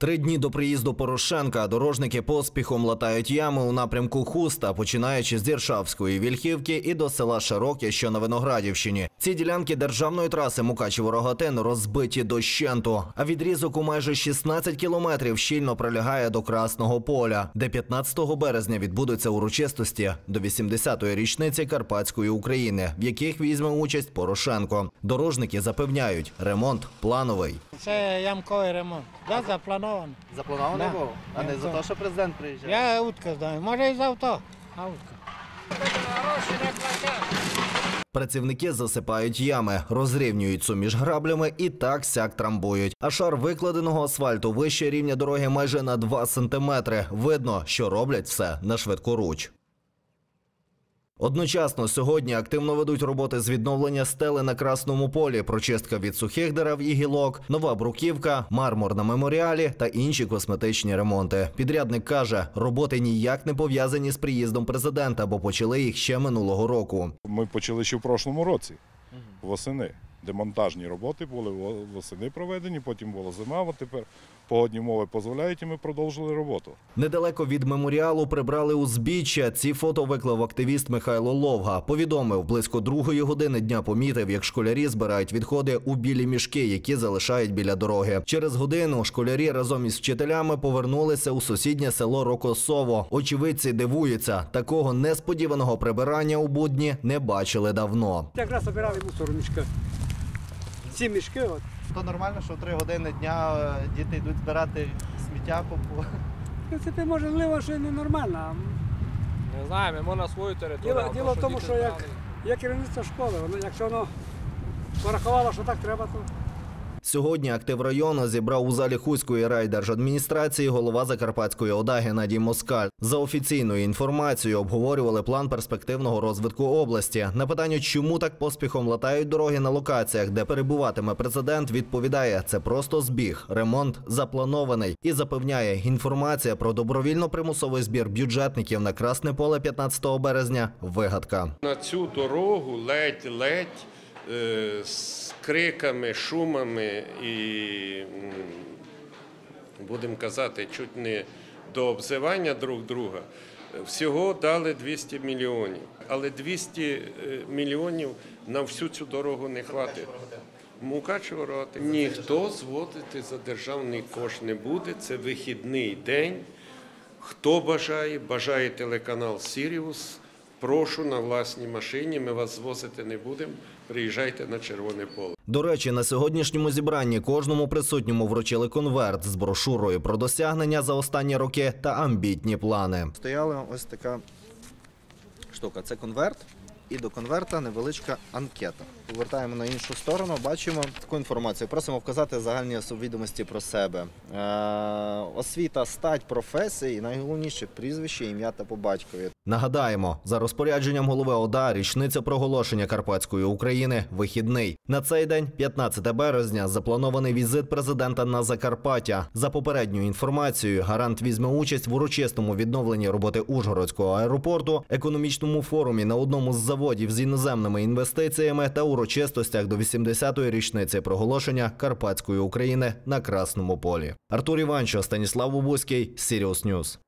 Три дні до приїзду Порошенка дорожники поспіхом латають ями у напрямку Хуста, починаючи з Іршавської Вільхівки і до села Широке, що на Виноградівщині. Ці ділянки державної траси Мукачево-Рогатин розбиті дощенту, а відрізок у майже 16 кілометрів щільно прилягає до Красного поля, де 15 березня відбудуться урочистості до 80-ї річниці Карпатської України, в яких візьме участь Порошенко. Дорожники запевняють, ремонт плановий. Це ямковий ремонт. Да, заплановано. Запланований Да. був? А не за то- те, що президент приїжджає? Я утка знаю. Може і за авто. А утка. Працівники засипають ями, розрівнюють суміж граблями і так сяк трамбують. А шар викладеного асфальту вище рівня дороги майже на 2 сантиметри. Видно, що роблять все на швидкоруч. Одночасно сьогодні активно ведуть роботи з відновлення стели на красному полі, прочистка від сухих дерев і гілок, нова бруківка, мармур на меморіалі та інші косметичні ремонти. Підрядник каже, роботи ніяк не пов'язані з приїздом президента, бо почали їх ще минулого року. Ми почали ще в прошлому році, восени. Демонтажні роботи були восени проведені, потім була зима, а тепер погодні умови дозволяють і ми продовжили роботу. Недалеко від меморіалу прибрали узбіччя. Ці фото виклав активіст Михайло Ловга. Повідомив, близько другої години дня помітив, як школярі збирають відходи у білі мішки, які залишають біля дороги. Через годину школярі разом із вчителями повернулися у сусіднє село Рокосово. Очевидці дивуються, такого несподіваного прибирання у будні не бачили давно. Якраз збирали мусор мішки. Ці мішки, от, То нормально, що в три години дня е, діти йдуть збирати сміття по по- в принципі, можливо, що і ненормально. Не знаю, ми на свою територію. Діло, діло в тому, що як як керівництво школи, воно, якщо воно порахувало, що так треба, то Сьогодні актив району зібрав у залі Хуської райдержадміністрації голова Закарпатської ОДА Геннадій Москаль. За офіційною інформацією обговорювали план перспективного розвитку області. На питання, чому так поспіхом латають дороги на локаціях, де перебуватиме президент, відповідає: це просто збіг. Ремонт запланований і запевняє, інформація про добровільно-примусовий збір бюджетників на Красне поле 15 березня вигадка. На цю дорогу ледь-ледь з криками, шумами і, будемо казати, чуть не до обзивання друг друга. Всього дали 200 мільйонів. Але 200 е, мільйонів на всю цю дорогу не хватить. Мукачево роти. Ніхто зводити за державний кошт не буде. Це вихідний день. Хто бажає, бажає телеканал Сіріус. Прошу на власній машині. Ми вас звозити не будемо. Приїжджайте на червоне поле. До речі, на сьогоднішньому зібранні кожному присутньому вручили конверт з брошурою про досягнення за останні роки та амбітні плани. Стояла ось така штука. Це конверт. І до конверта невеличка анкета. Повертаємо на іншу сторону, бачимо таку інформацію. Просимо вказати загальні відомості про себе. Е, освіта, стать, професії найголовніше прізвище, ім'я та по батькові. Нагадаємо, за розпорядженням голови ОДА річниця проголошення Карпатської України вихідний. На цей день, 15 березня, запланований візит президента на Закарпаття. За попередньою інформацією, гарант візьме участь в урочистому відновленні роботи Ужгородського аеропорту, економічному форумі на одному з заводів з іноземними інвестиціями та урочистостях до 80-ї річниці проголошення Карпатської України на Красному полі. Артур Іванчо, Станіслав Бубуський, Сіріус Ньюс.